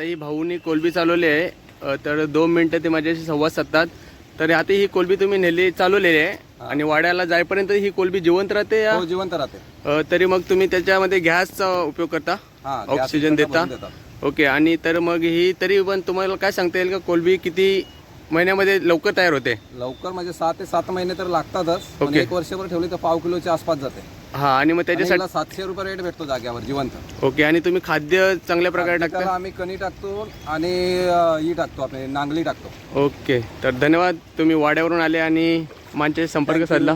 आता ही भाऊनी कोलबी चालवली आहे. तर दोन मिनटं ते माझ्याशी संवाद साधतात. तर आता ही कोलबी तुम्ही नेली चालवलेली आहे. आणि वाड्याला जाईपर्यंत ही कोलबी जिवंत राहते या? हो जिवंत राहते. अ, तरी मग तुम्ही त्याच्यामध्ये गॅसचा उपयोग करता? हा ऑक्सिजन देता? भरून देतात. ओके आणि तर मग ही तरी पण तुम्हाला काय सांगता येईल का? कोलबी किती महिन्यामध्ये लवकर तयार होते? लवकर म्हणजे सहा ते सात महिने तर लागतातच. पण ओके. एक वर्षभर ठेवली तर पाव किलोच्या आसपास जाते. हा आणि मग त्याच्यासाठी सातशे रुपये रेट भेटतो जाग्यावर जिवंत. ओके आणि तुम्ही खाद्य चांगल्या प्रकारे टाकता? त्याला आम्ही कणी टाकतो आणि अं, ही टाकतो आपले नांगली टाकतो. ओके तर धन्यवाद. तुम्ही वाड्यावरून आले आणि माझ्याशी संपर्क साधला.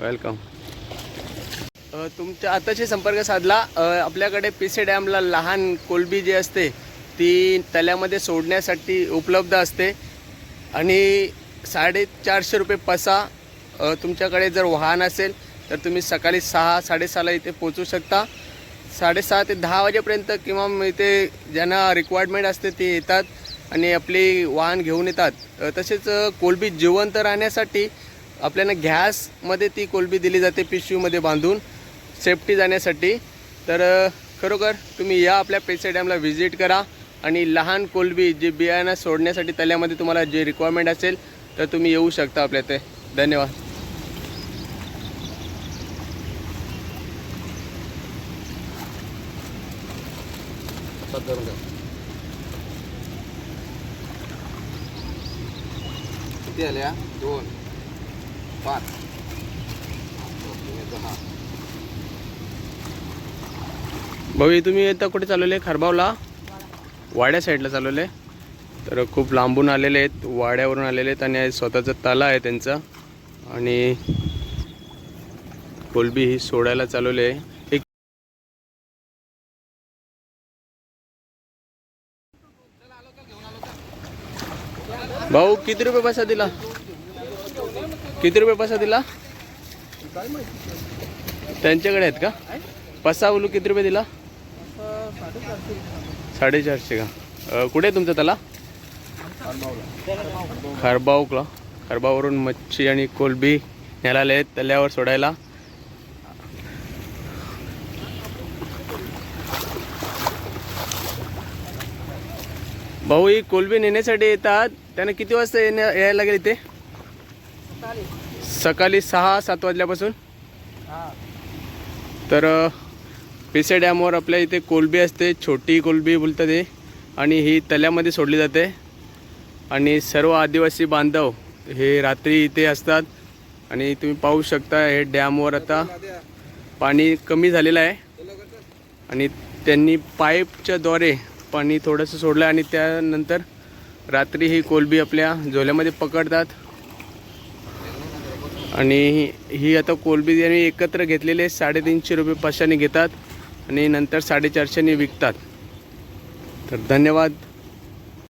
वेलकम अ, तुमच्या आताशी संपर्क साधला. अ, आपल्याकडे पिसे डॅमला लहान कोलबी जी असते ती तल्यामध्ये सोडण्यासाठी उपलब्ध असते. आणि साडेचारशे रुपये पसा अ, तुमच्याकडे जर वाहन असेल तर तुम्ही सकाळी सहा साडेसहाला इथे पोचू शकता. साडेसहा ते दहा वाजेपर्यंत किंवा इथे ज्यांना रिक्वायरमेंट असते ते येतात आणि आपली वाहन घेऊन येतात. तसेच कोलबी जिवंत राहण्यासाठी आपल्याला गॅसमध्ये ती कोलबी दिली जाते पिशवीमध्ये बांधून सेफ्टी जाण्यासाठी. तर खरोखर तुम्ही या आपल्या पेसे डॅमला व्हिजिट करा आणि लहान कोलबी जे बियाणं सोडण्यासाठी तल्यामध्ये तुम्हाला जे रिक्वायरमेंट असेल तर तुम्ही येऊ शकता आपल्या ते धन्यवाद. हातात धरून द्या. किती आल्या? दोन. पाच. दहा भाऊ तुम्ही आता कुठे चालवले? खरबावला? वाड्या साईडला चालवले. तर खूप लांबून आलेले आहेत वाड्यावरून आलेले आहेत आणि स्वतःचा तला आहे त्यांचा. आणि कोलबी ही सोडायला चालवले आहे एक भाऊ किती रुपये पैसा दिला? किती रुपये पैसा दिला? त्यांच्याकडे आहेत का? पसा बोलू किती रुपये दिला? साडेचारशे का? कुठे आहे तुमचा त्याला खारबावला खरबावरून मच्छी आणि कोलबी न्यायला आले आहेत तल्यावर सोडायला. भाऊ ही कोलबी नेण्यासाठी येतात. त्यांना किती वाजता येण्या यायला लागेल इथे? सकाळी सहा सात वाजल्यापासून. तर पिसे डॅमवर आपल्या इथे कोलबी असते. छोटी कोलबी बोलतात ते आणि ही तल्यामध्ये सोडली जाते. आणि सर्व आदिवासी बांधव हे रात्री इथे असतात. आणि तुम्ही पाहू शकता हे डॅमवर आता पाणी कमी झालेलं आहे. आणि त्यांनी पाईपच्याद्वारे पाणी थोडंसं सोडलं आणि त्यानंतर रात्री ही कोलबी आपल्या झोल्यामध्ये पकडतात. आणि ही- आता कोलबी त्यांनी एकत्र घेतलेले साडेतीनशे रुपये पाचशेने घेतात आणि नंतर साडेचारशेने विकतात. तर धन्यवाद.